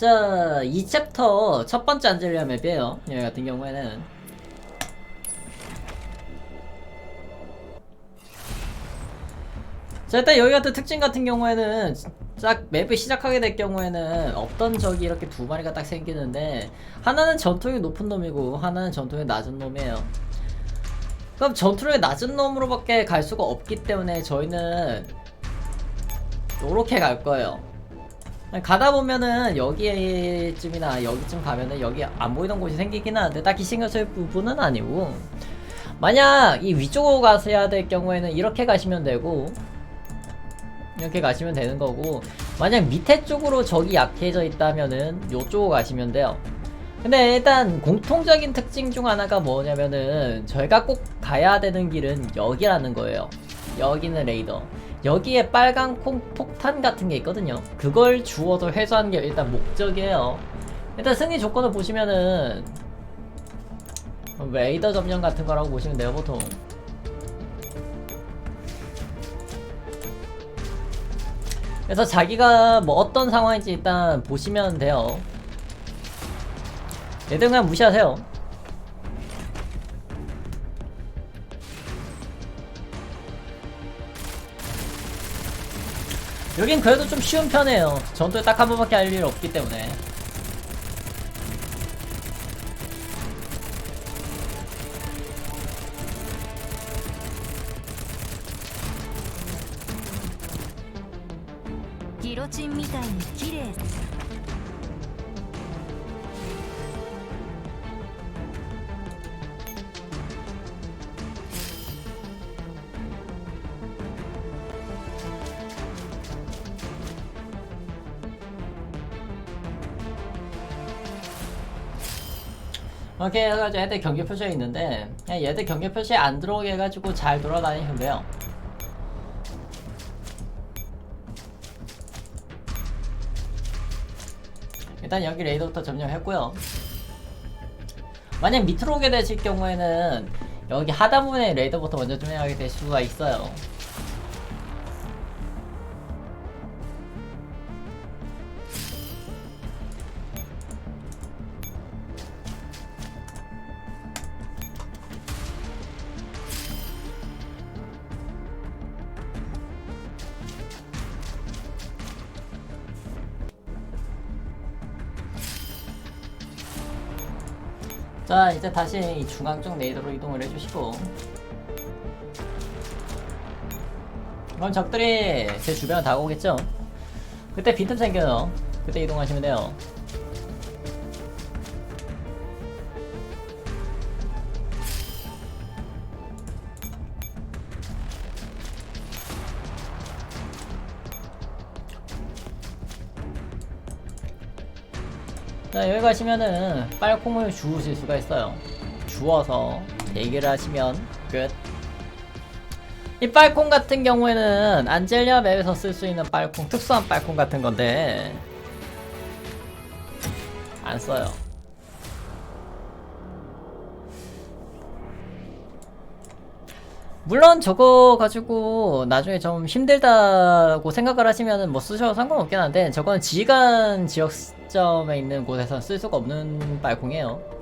자, 이 챕터 첫 번째 안젤리아 맵이에요. 여기 같은 경우에는. 자, 일단 여기 같은 특징 같은 경우에는 딱 맵을 시작하게 될 경우에는 없던 적이 이렇게 두 마리가 딱 생기는데 하나는 전투력이 높은 놈이고 하나는 전투력이 낮은 놈이에요. 그럼 전투력이 낮은 놈으로밖에 갈 수가 없기 때문에 저희는 요렇게 갈 거예요. 가다 보면은 여기쯤이나 여기쯤 가면은 여기 안 보이던 곳이 생기긴 하는데 딱히 신경 쓸 부분은 아니고. 만약 이 위쪽으로 가셔야 될 경우에는 이렇게 가시면 되고 이렇게 가시면 되는 거고 만약 밑에 쪽으로 적이 약해져 있다면은 요쪽으로 가시면 돼요. 근데 일단 공통적인 특징 중 하나가 뭐냐면은 저희가 꼭 가야 되는 길은 여기라는 거예요. 여기는 레이더 여기에 빨간 콩 폭탄 같은 게 있거든요. 그걸 주워서 회수하는 게 일단 목적이에요. 일단 승리 조건을 보시면은 레이더 점령 같은 거라고 보시면 돼요 보통. 그래서 자기가 뭐 어떤 상황인지 일단 보시면 돼요. 얘들 그냥 무시하세요 여긴 그래도 좀 쉬운 편이에요 전투에 딱 한 번밖에 할 일 없기 때문에ギロチンみたいに綺麗 이렇게 해가지고 애들 경기 표시에 있는데 그냥 얘들 경기 표시에 안 들어오게 해가지고 잘 돌아다니시면 돼요. 일단 여기 레이더부터 점령했고요. 만약 밑으로 오게 되실 경우에는 여기 하단부분에 레이더부터 먼저 점령하게 될 수가 있어요 자 이제 다시 이 중앙 쪽 레이더로 이동을 해주시고. 그럼 적들이 제 주변을 다가오겠죠? 그때 빈틈 생겨요 그때 이동하시면 돼요 자 여기 가시면은 빨콩을 주우실 수가 있어요. 주워서 대기를 하시면 끝 이 빨콩 같은 경우에는 안젤리아 맵에서 쓸 수 있는 빨콩 특수한 빨콩 같은 건데 안 써요. 물론 저거 가지고 나중에 좀 힘들다고 생각을 하시면은 뭐 쓰셔도 상관없긴 한데 저거는 지휘관 지역 점에 있는 곳에서 쓸 수가 없는 빨콩이에요